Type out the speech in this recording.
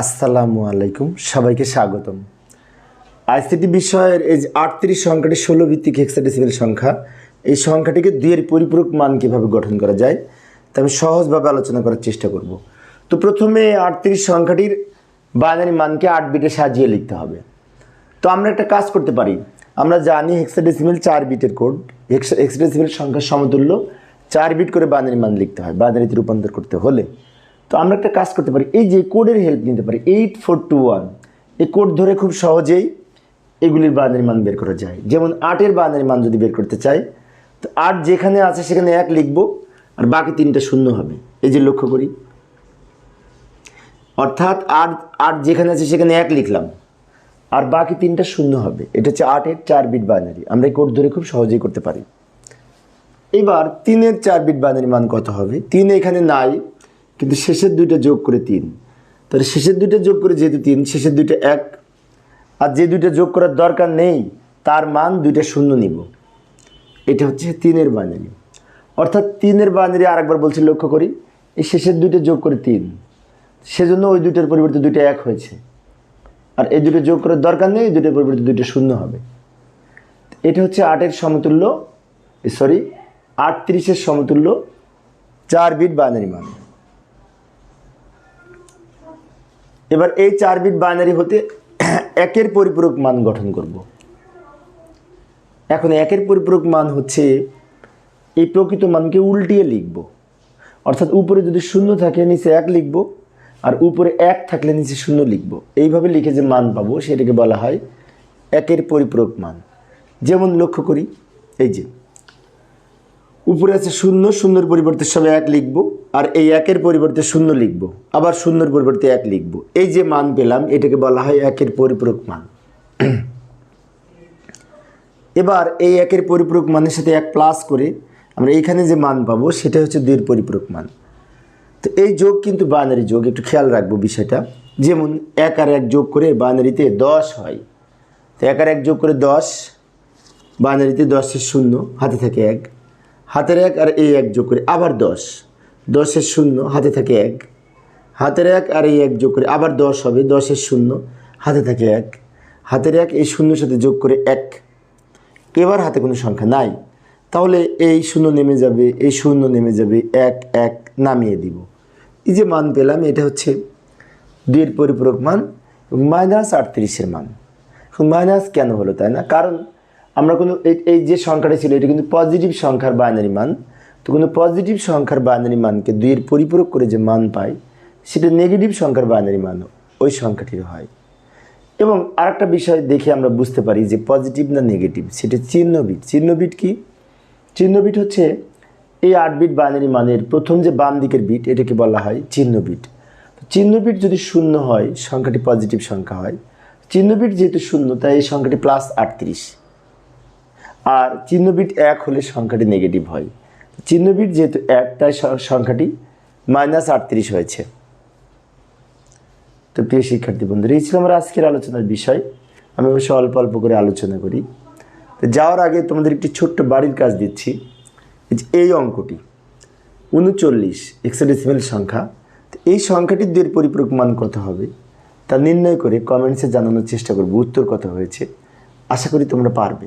আসসালামু আলাইকুম, সবাইকে স্বাগতম। আইসিটি বিষয়ের এই যে আটত্রিশ সংখ্যাটি ষোলো ভিত্তিক হেক্সাডেসিমেল সংখ্যা, এই সংখ্যাটিকে দুইয়ের পরিপূরক মান কীভাবে গঠন করা যায়, তা আমি সহজভাবে আলোচনা করার চেষ্টা করব। তো প্রথমে আটত্রিশ সংখ্যাটির বাইনারি মানকে আট বিটে সাজিয়ে লিখতে হবে। তো আমরা একটা কাজ করতে পারি। আমরা জানি হেক্সাডেসিমেল চার বিটের কোড হেক্সাডেসিমেল সংখ্যার সমতুল্য চার বিট করে বাইনারি মান লিখতে হয় বাইনারিতে রূপান্তর করতে হলে। তো আমরা একটা কাজ করতে পারি। এই যে কোডের হেল্প নিতে পারি এইট ফোর টু ওয়ান এই কোড ধরে খুব সহজেই এগুলির বাইনারি মান বের করা যায়। যেমন আটের বাইনারি মান যদি বের করতে চাই, তো আট যেখানে আছে সেখানে এক লিখব, আর বাকি তিনটা শূন্য হবে। এই যে লক্ষ্য করি। অর্থাৎ আট আট যেখানে আছে সেখানে এক লিখলাম, আর বাকি তিনটা শূন্য হবে। এটা হচ্ছে আটের চার বিট বাইনারি আমরা এই কোড ধরে খুব সহজেই করতে পারি। এবার তিনের চার বিট বাইনারি মান কত হবে? তিন এখানে নাই কিন্তু শেষের দুইটা যোগ করে তিন। তাহলে শেষের দুইটা যোগ করে যেহেতু তিন, শেষের দুইটা এক। আর যে দুইটা যোগ করার দরকার নেই, তার মান দুইটা শূন্য নিব। এটা হচ্ছে তিনের বাইনারি অর্থাৎ তিনের বাইনারি আরেকবার বলছি, লক্ষ্য করি, এই শেষের দুইটা যোগ করে তিন। সেজন্য ওই দুইটার পরিবর্তে দুইটা এক হয়েছে। আর এই দুটো যোগ করার দরকার নেই, এই দুটোর পরিবর্তে দুইটা শূন্য হবে। এটা হচ্ছে আটের সমতুল্য সরি আটত্রিশের সমতুল্য, চার বিট বাইনারি মান। এবার এই চার বিট বাইনারি হতে একের পরিপূরক মান গঠন করব। এখন একের পরিপূরক মান হচ্ছে এই প্রকৃত মানকে উল্টিয়ে লিখব। অর্থাৎ উপরে যদি শূন্য থাকে, নিচে এক লিখব আর উপরে এক থাকলে নিচে শূন্য লিখব। এইভাবে লিখে যে মান পাবো, সেটাকে বলা হয় একের পরিপূরক মান। যেমন লক্ষ্য করি, এই যে উপরে আছে শূন্য, শূন্যর পরিবর্তে সবে এক লিখব, আর এই একের পরিবর্তে শূন্য লিখব, আবার শূন্যর পরিবর্তে এক লিখব। এই যে মান পেলাম, এটাকে বলা হয় একের পরিপূরক মান। এবার এই একের পরিপূরক মানের সাথে এক প্লাস করে আমরা এইখানে যে মান পাবো সেটা হচ্ছে দুইয়ের পরিপূরক মান। তো এই যোগ কিন্তু বাইনারি যোগ, একটু খেয়াল রাখব বিষয়টা। যেমন এক আর এক যোগ করে বাইনারিতে দশ হয়। তো এক আর এক যোগ করে দশ বাইনারিতে দশের শূন্য, হাতে থাকে এক। হাতের এক আর এই এক যোগ করে, আবার দশ। দশের শূন্য, হাতে থাকে এক। হাতের এক আর এই এক যোগ করে, আবার দশ হবে, দশের শূন্য, হাতে থাকে এক। হাতের এক এই শূন্যর সাথে যোগ করে এক। এবার হাতে কোনো সংখ্যা নাই। তাহলে এই শূন্য নেমে যাবে, এই শূন্য নেমে যাবে, এক এক নামিয়ে দিব। এই যে মান পেলাম, এটা হচ্ছে দুইয়ের পরিপূরক মান মাইনাস আটত্রিশের মান। মাইনাস কেন হলো তাই না? কারণ আমরা কোনো এই যে সংখ্যাটা ছিল, এটা কিন্তু পজিটিভ সংখ্যার বাইনারি মান। তো কোনো পজিটিভ সংখ্যার বাইনারি মানকে দুইয়ের পরিপূরক করে যে মান পাই, সেটা নেগেটিভ সংখ্যার বাইনারি মান ওই সংখ্যাটির হয়। এবং আরেকটা বিষয় দেখে আমরা বুঝতে পারি যে পজিটিভ না নেগেটিভ সেটা চিহ্নবিট। চিহ্নবিট কি? চিহ্ন বিট হচ্ছে এই আট বিট বাইনারি মানের প্রথম যে বাম দিকের বিট, এটাকে বলা হয় চিহ্ন বিট তো চিহ্ন বিট যদি শূন্য হয়, সংখ্যাটি পজিটিভ সংখ্যা হয়। চিহ্নবিট যেহেতু শূন্য, তাই এই সংখ্যাটি প্লাস আটত্রিশ। আর চিহ্ন বিট এক হলে সংখ্যাটি নেগেটিভ হয়। চিহ্ন বিট যেহেতু এক, তাই সংখ্যাটি মাইনাস আটত্রিশ হয়েছে। তো প্রিয় শিক্ষার্থী বন্ধুরা, এই ছিল আমার আজকের আলোচনার বিষয়। আমি অবশ্য অল্প অল্প করে আলোচনা করি। তো যাওয়ার আগে তোমাদের একটি ছোট্ট বাড়ির কাজ দিচ্ছি। এই অঙ্কটি, উনচল্লিশ এক্সাডেসিমেল সংখ্যা। তো এই সংখ্যাটির দুয়ের পরিপূরক মান কত হবে? তা নির্ণয় করে কমেন্টসে জানানোর চেষ্টা করব, উত্তর কত হয়েছে। আশা করি তোমরা পারবে।